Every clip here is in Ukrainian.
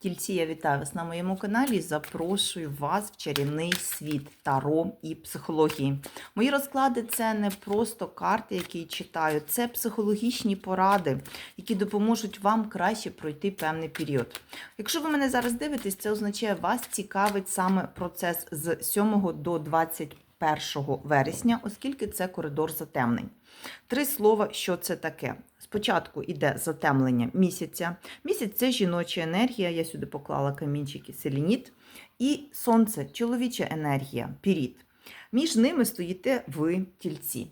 Тільці, я вітаю вас на моєму каналі. Запрошую вас в чарівний світ таро і психології. Мої розклади це не просто карти, які читаю, це психологічні поради, які допоможуть вам краще пройти певний період. Якщо ви мене зараз дивитесь, це означає, вас цікавить саме процес з 7 до 21 вересня, оскільки це коридор затемнень. Три слова, що це таке. Спочатку йде затемлення місяця. Місяць це жіноча енергія. Я сюди поклала камінчики селініт. І сонце чоловіча енергія, піріт. Між ними стоїте ви тільці.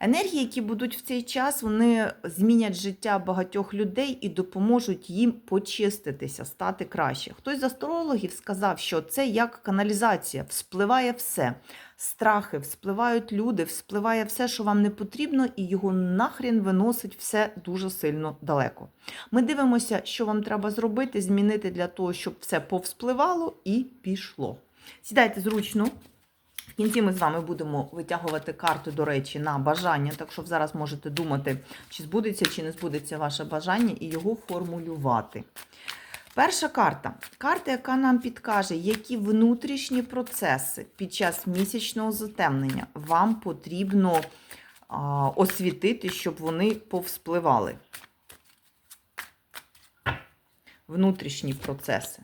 Енергії, які будуть в цей час, вони змінять життя багатьох людей і допоможуть їм почиститися, стати краще. Хтось з астрологів сказав, що це як каналізація, вспливає все. Страхи, вспливають люди, вспливає все, що вам не потрібно, і його нахрін виносить все дуже сильно далеко. Ми дивимося, що вам треба зробити, змінити для того, щоб все повспливало і пішло. Сідайте зручно. Кінці ми з вами будемо витягувати карту, до речі, на бажання. Так що зараз можете думати, чи збудеться, чи не збудеться ваше бажання, і його формулювати. Перша карта. Карта, яка нам підкаже, які внутрішні процеси під час місячного затемнення вам потрібно освітити, щоб вони повспливали. Внутрішні процеси.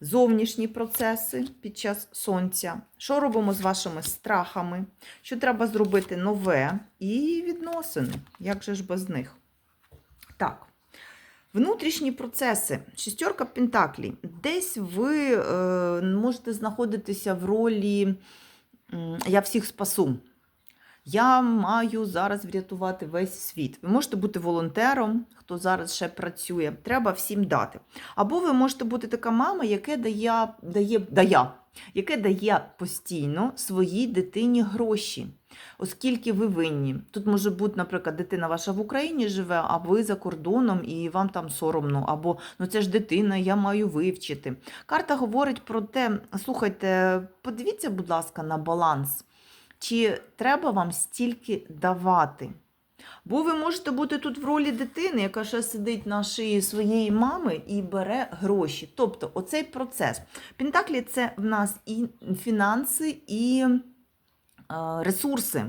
Зовнішні процеси під час сонця. Що робимо з вашими страхами? Що треба зробити нове? І відносини. Як же ж без них? Так. Внутрішні процеси, шістерка Пентаклі. Десь ви е, можете знаходитися в ролі Я всіх спасу. Я маю зараз врятувати весь світ. Ви можете бути волонтером, хто зараз ще працює. Треба всім дати. Або ви можете бути така мама, яке дає, дає, дає, яке дає постійно своїй дитині гроші, оскільки ви винні. Тут може бути, наприклад, дитина ваша в Україні живе, а ви за кордоном і вам там соромно. Або ну це ж дитина, я маю вивчити. Карта говорить про те, слухайте, подивіться, будь ласка, на баланс. Чи треба вам стільки давати? Бо ви можете бути тут в ролі дитини, яка ще сидить на шиї своєї мами і бере гроші. Тобто, оцей процес. Пентаклі це в нас і фінанси, і е, ресурси.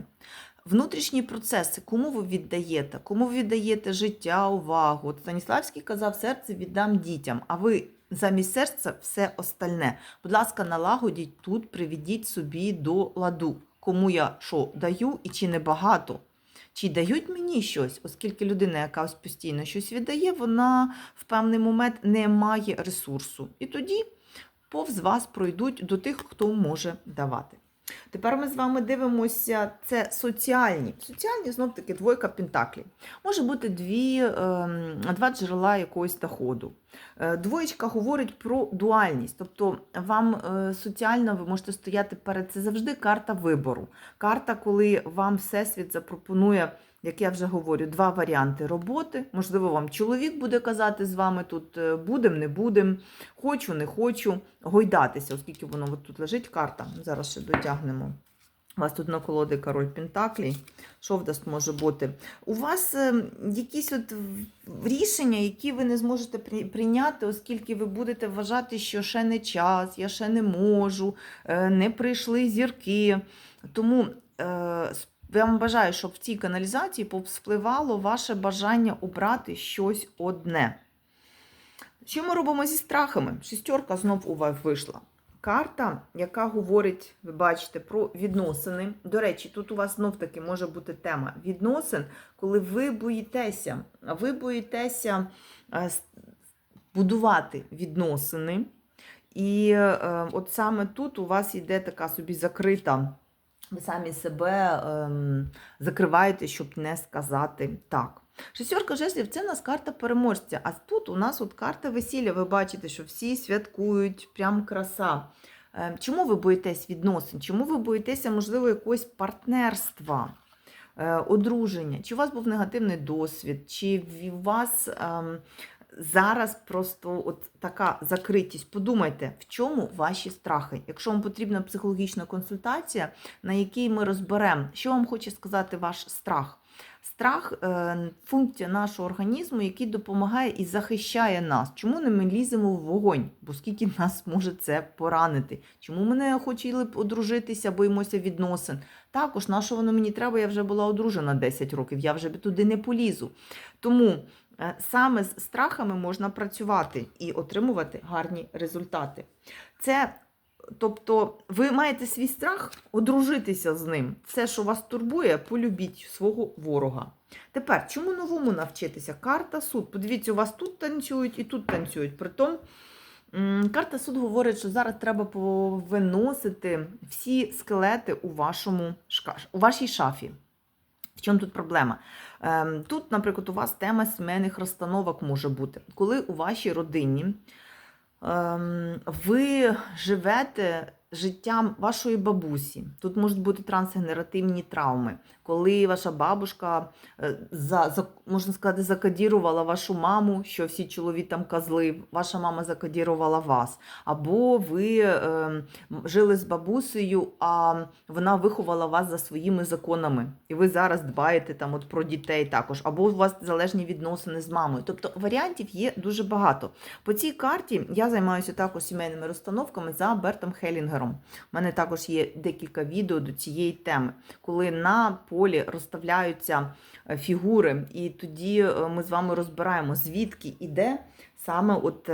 Внутрішні процеси, кому ви віддаєте? Кому ви віддаєте життя, увагу? От Станіславський казав, серце віддам дітям, а ви замість серця все остальне. Будь ласка, налагодіть тут, приведіть собі до ладу кому я що даю і чи не багато. Чи дають мені щось, оскільки людина, яка постійно щось віддає, вона в певний момент не має ресурсу. І тоді повз вас пройдуть до тих, хто може давати. Тепер ми з вами дивимося, це соціальні. Соціальні, знов таки, двойка пентаклів. Може бути дві, ем, два джерела якогось доходу. Е, Двоєчка говорить про дуальність, тобто вам е, соціально ви можете стояти перед це завжди карта вибору. Карта, коли вам Всесвіт запропонує, як я вже говорю, два варіанти роботи. Можливо, вам чоловік буде казати з вами тут е, будем, не будем, хочу, не хочу, гойдатися, оскільки воно тут лежить карта. Зараз ще дотягнемо. У вас тут на колоди король Пентаклі. Що в може бути? У вас е, якісь от рішення, які ви не зможете прийняти, оскільки ви будете вважати, що ще не час, я ще не можу, е, не прийшли зірки. Тому е, я вам бажаю, щоб в цій каналізації повспливало ваше бажання обрати щось одне. Що ми робимо зі страхами? Шістерка знов у вас вийшла. Карта, яка говорить, ви бачите, про відносини. До речі, тут у вас знов таки може бути тема відносин, коли ви боїтеся, ви боїтеся будувати відносини. І е, от саме тут у вас йде така собі закрита. Ви самі себе ем, закриваєте, щоб не сказати так. Шестерка жезлів це у нас карта переможця. А тут у нас от карта весілля. Ви бачите, що всі святкують, прям краса. Ем, Чому ви боїтесь відносин? Чому ви боїтеся, можливо, якогось партнерства, е, одруження? Чи у вас був негативний досвід? Чи у вас ем, зараз просто от така закритість? Подумайте, в чому ваші страхи? Якщо вам потрібна психологічна консультація, на якій ми розберемо, що вам хоче сказати ваш страх. Страх е, функція нашого організму, який допомагає і захищає нас. Чому не ми ліземо в вогонь? Бо скільки нас може це поранити? Чому ми не хотіли б одружитися, боїмося відносин? Також на що воно мені треба? Я вже була одружена 10 років, я вже туди не полізу. Тому е, саме з страхами можна працювати і отримувати гарні результати. Це Тобто ви маєте свій страх одружитися з ним. Все, що вас турбує, полюбіть свого ворога. Тепер, чому новому навчитися? Карта суд. Подивіться, у вас тут танцюють і тут танцюють. Притом карта суд говорить, що зараз треба повиносити всі скелети у, вашому у вашій шафі. В чому тут проблема? Ем, Тут, наприклад, у вас тема сімейних розстановок може бути. Коли у вашій родині ви живете життям вашої бабусі. Тут можуть бути трансгенеративні травми, коли ваша бабушка, е, за, за, можна сказати, закодірувала вашу маму, що всі чолові там козли, ваша мама закодірувала вас. Або ви е, жили з бабусею, а вона виховала вас за своїми законами. І ви зараз дбаєте там от про дітей також, або у вас залежні відносини з мамою. Тобто варіантів є дуже багато. По цій карті я займаюся також сімейними розстановками за Бертом Хелінгером. У мене також є декілька відео до цієї теми, коли на полі розставляються е, фігури, і тоді е, ми з вами розбираємо, звідки іде саме от.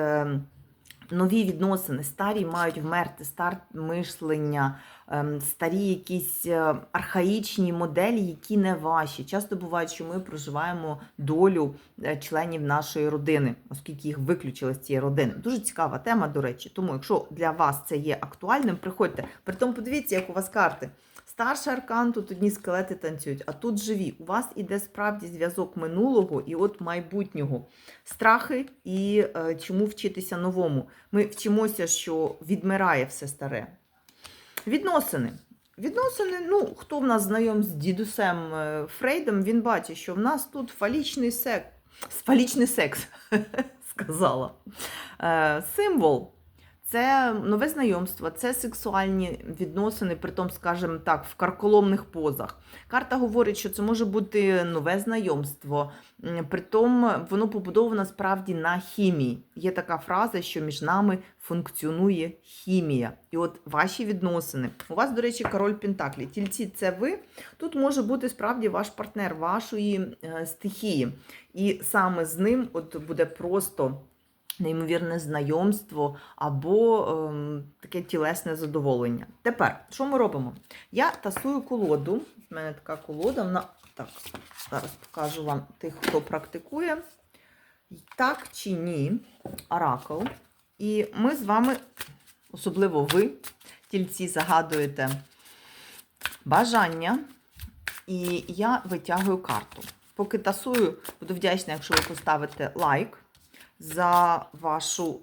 Нові відносини, старі мають вмерти, старе мишлення, ем, старі якісь е, архаїчні моделі, які не ваші. Часто буває, що ми проживаємо долю е, членів нашої родини, оскільки їх виключили з цієї родини. Дуже цікава тема, до речі. Тому, якщо для вас це є актуальним, приходьте. Притом подивіться, як у вас карти. Старший аркан, тут одні скелети танцюють, а тут живі. У вас іде справді зв'язок минулого і от майбутнього. Страхи і е, чому вчитися новому. Ми вчимося, що відмирає все старе. Відносини. Відносини, ну, хто в нас знайом з дідусем е, Фрейдом, він бачить, що в нас тут фалічний секс, фалічний секс, сказала. Е, символ. Це нове знайомство, це сексуальні відносини, притом, скажімо так, в карколомних позах. Карта говорить, що це може бути нове знайомство, притом воно побудовано справді на хімії. Є така фраза, що між нами функціонує хімія. І от ваші відносини. У вас, до речі, король Пентаклі. Тільці це ви. Тут може бути справді ваш партнер вашої е, стихії. І саме з ним от буде просто неймовірне знайомство або ем, таке тілесне задоволення. Тепер, що ми робимо? Я тасую колоду. У мене така колода, вона так, зараз покажу вам тих, хто практикує. Так чи ні, оракул. І ми з вами, особливо ви, тільці, загадуєте бажання, і я витягую карту. Поки тасую, буду вдячна, якщо ви поставите лайк за вашу,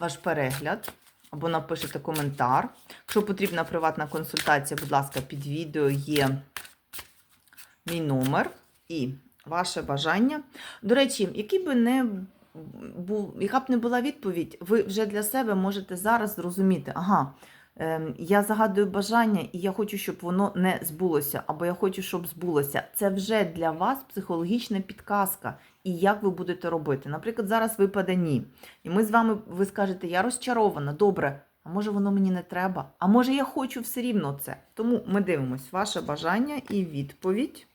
ваш перегляд або напишете коментар. Якщо потрібна приватна консультація, будь ласка, під відео є мій номер і ваше бажання. До речі, який би не був, яка б не була відповідь, ви вже для себе можете зараз зрозуміти, ага. ем, Я загадую бажання, і я хочу, щоб воно не збулося, або я хочу, щоб збулося. Це вже для вас психологічна підказка, і як ви будете робити. Наприклад, зараз випаде ні. І ми з вами, ви скажете, я розчарована, добре, а може воно мені не треба, а може я хочу все рівно це. Тому ми дивимось ваше бажання і відповідь.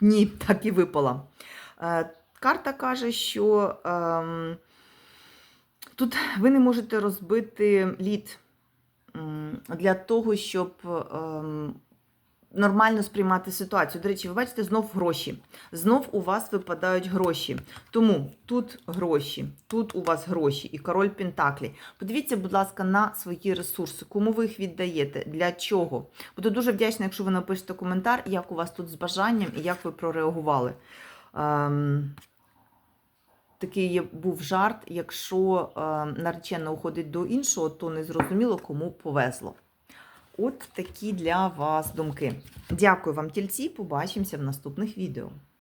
Ні, так і випала. Е, Карта каже, що ем, тут ви не можете розбити лід для того, щоб ем, нормально сприймати ситуацію. До речі, ви бачите, знов гроші. Знов у вас випадають гроші. Тому тут гроші, тут у вас гроші і король Пентаклі. Подивіться, будь ласка, на свої ресурси, кому ви їх віддаєте, для чого. Буду дуже вдячна, якщо ви напишете коментар, як у вас тут з бажанням і як ви прореагували. Ем, Такий був жарт, якщо е, наречена уходить до іншого, то не зрозуміло, кому повезло. От такі для вас думки. Дякую вам, тільці. Побачимося в наступних відео.